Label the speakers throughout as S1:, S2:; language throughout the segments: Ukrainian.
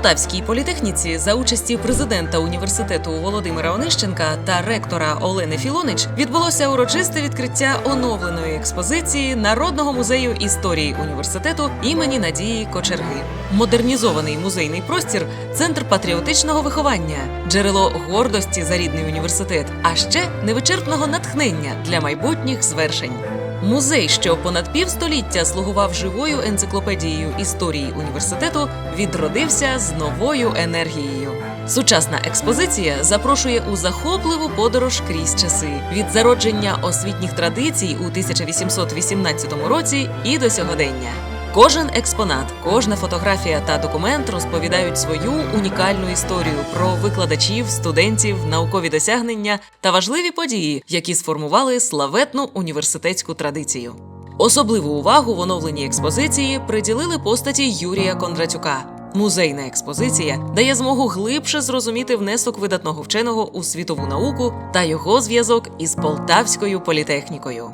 S1: Полтавській політехніці за участі президента університету Володимира Онищенка та ректора Олени Філонич відбулося урочисте відкриття оновленої експозиції Народного музею історії університету імені Надії Кочерги. Модернізований музейний простір центр патріотичного виховання, джерело гордості за рідний університет, а ще невичерпного натхнення для майбутніх звершень. Музей, що понад півстоліття слугував живою енциклопедією історії університету, відродився з новою енергією. Сучасна експозиція запрошує у захопливу подорож крізь часи від зародження освітніх традицій у 1818 році і до сьогодення. Кожен експонат, кожна фотографія та документ розповідають свою унікальну історію про викладачів, студентів, наукові досягнення та важливі події, які сформували славетну університетську традицію. Особливу увагу в оновленій експозиції приділили постаті Юрія Кондратюка. Музейна експозиція дає змогу глибше зрозуміти внесок видатного вченого у світову науку та його зв'язок із полтавською політехнікою.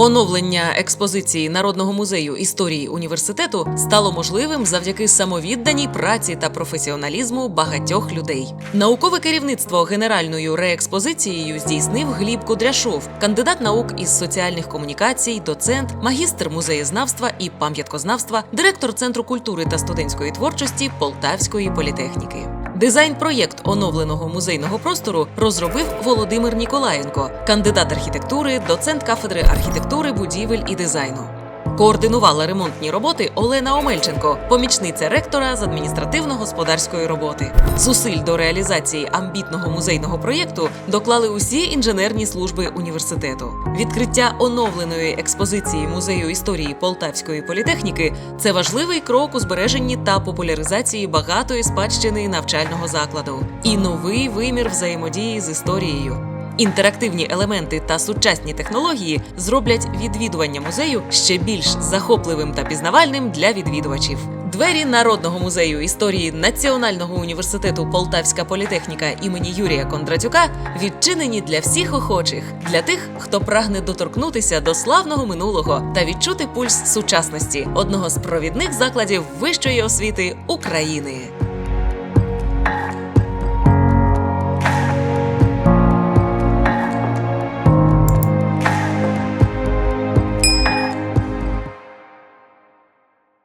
S1: Оновлення експозиції Народного музею історії університету стало можливим завдяки самовідданій праці та професіоналізму багатьох людей. Наукове керівництво генеральною реекспозицією здійснив Гліб Кудряшов, кандидат наук із соціальних комунікацій, доцент, магістр музеєзнавства і пам'яткознавства, директор Центру культури та студентської творчості Полтавської політехніки. Дизайн-проєкт оновленого музейного простору розробив Володимир Ніколаєнко, кандидат архітектури, доцент кафедри архітектури, будівель і дизайну. Координувала ремонтні роботи Олена Омельченко, помічниця ректора з адміністративно-господарської роботи. Зусиль до реалізації амбітного музейного проєкту доклали усі інженерні служби університету. Відкриття оновленої експозиції музею історії Полтавської політехніки це важливий крок у збереженні та популяризації багатої спадщини навчального закладу і новий вимір взаємодії з історією. Інтерактивні елементи та сучасні технології зроблять відвідування музею ще більш захопливим та пізнавальним для відвідувачів. Двері Народного музею історії Національного університету Полтавська політехніка імені Юрія Кондратюка відчинені для всіх охочих, для тих, хто прагне доторкнутися до славного минулого та відчути пульс сучасності одного з провідних закладів вищої освіти України.